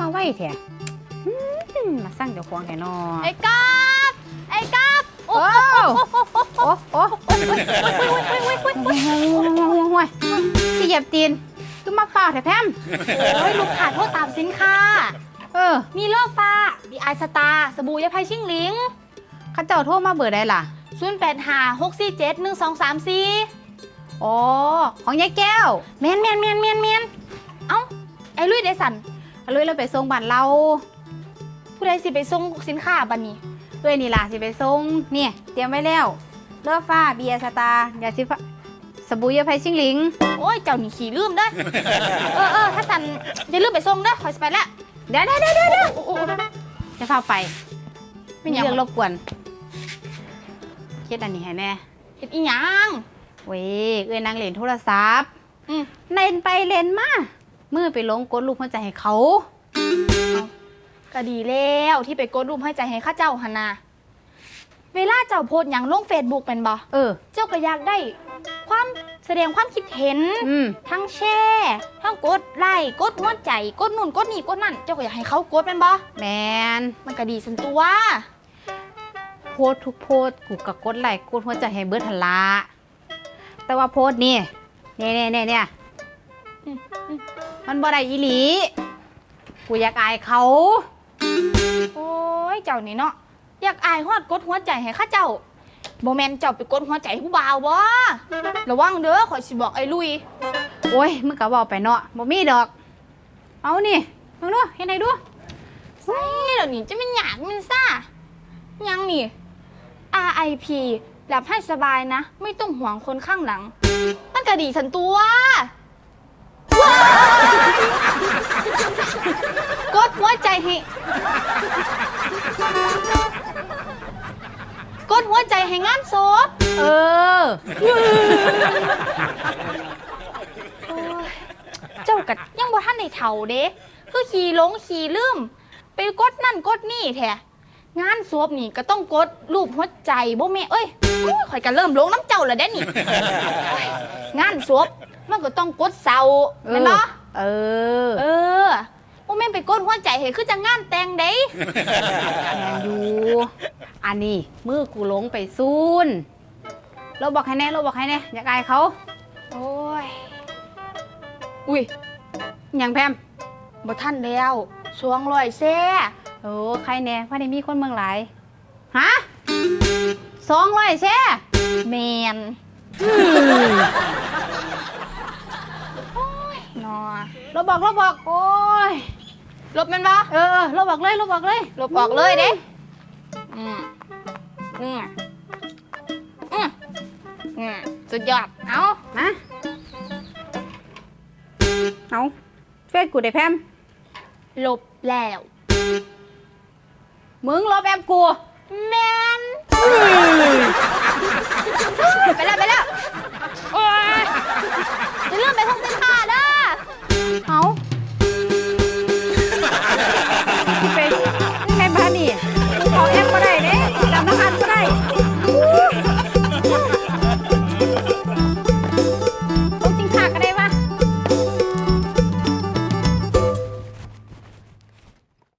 มาไว้แท้อืมมาสั่งเจ้าของแท้นอไอ้กัดไอ้กัดโอ้โอ้โอ้โอ้ห่วยห่วยห่วยห่วยห่วยที่เหยียบตีนก็มาฝ่าแท้แพมโอ้ยลูกค้าโทรตามสินค้า เออ มีเลิฟฟ้าดีไอสตาร์สบู่ยาไพชิงหลิงเข้าเจ้าโทรมาเบอร์ใดล่ะ0 8 5 6 4 7 1 2 3 4อ๋อ ของยายแก้วเมียนเมียนเมียนเมียนเมียนเอ้า ไอ้ลุยเดสันเอาเลยเราไปส่งบ้านเราผู้ใดสิไปส่งสินค้าบันนี้เอ้ยนี่ล่ะสิไปส่งเนี่ยเตรียมไว้แล้วเลือฟ้าเบียร์สตาร์ยาสีฟ้าสบู่ยาไพชิงหลิง โอ้ยเจ้านี่ขี่ลืมเด้อเออเออถ้าสันอย่าลืมไปส่งเด้อคอยสไปแล้วเดี๋ยวเดี๋ยวเดี๋ยวเดี๋ยวเดี๋ยวโอ้โอ้จะพาไปเป็นมีหยังเรื่องรบกวนคิดอันนี้ให้แน่เฮ็ดอีหยังเว้ยเอ้ยนางเล่นโทรศัพท์อืมเล่นไปเล่นมา มือไปลงกดลูกหัวใจให้เขา ก็ดีแล้วที่ไปกดรูปให้ใจให้ข้าเจ้าหันนาเวลาเจ้าโพสต์หยังลงเฟซบุ๊กเป็นบ่เออ เจ้าก็อยากได้ ความแสดงความคิดเห็น อืม ทั้งแชร์ทั้งกดไลค์กดหัวใจ กดนู่นกดนี่กดนั่น เจ้าก็อยากให้เขากดเป็นบ่แมนมันก็ดีสันตัว โพสต์ทุกโพสต์กูก็กดไลค์กดหัวใจให้เบิดทันละแต่ว่าโพสต์นี่เนี่ยเนี่ยเนี่ยเนี่ยอื มันบ่ได้อีหลี กูอยากอายเขา โอ้ย เจ้านี่เนาะ อยากอายฮอดกดหัวใจให้ข้าเจ้าโมแมนเจ้าไปกดหัวใจผู้บ่าวบ่ระวังเด้อข่อยสิบอกไอ้ลุย โอ้ย มึงก็บอกไปเนาะบ่มีดอก เอานี่มึงดูเห็นไหนดูใส่เดี๋ยวนี้จะเป็นหยากมันซ่า ยังนี่ RIP หลับให้สบายนะ ไม่ต้องห่วงคนข้างหลัง มันก็ดีสันตัว กดหัวใจให้งานศพเออเจ้ากัดยังบ่ทันได้เท่าเด้คือขี่หลงขี่ลืม ไปกดนั่นกดนี่แท้งานศพนี่ก็ต้องกดรูปหัวใจบ่แม่เอ้ยอุ๊ยข่อยก็เริ่มหลงน้ำเจ้าแล้วเด้นี่โอ้ยงานศพมันก็ต้องกดเสาแม่นบ่ เออเออบ่แม่นไปกดหัวใจเห็นคือจังงานแต่งเด้แมนอยู่ อันนี้มือกูหลงไปซูนเราบอกให้แน่เราบอกให้แน่อยากอายเขา โอ้ย อุ้ยอย่างแพมบ่ทันแล้วสวงร้อยแซ่โอ้ใครแน่ว่าได้มีคนเมืองหลายฮะสองร้อยแช่แมนนอเราบอกเราบอก โอ้ยลบแมันบ่เออเออเราบอกเลยเราบอกเลยลบออกเลยเด้ อืมอืมอืมอืมสุดยอด เอามาเอาเฟซกูได้แพมลบแล้ว มึงลบแอมกู แมนไปแล้วไปแล้ว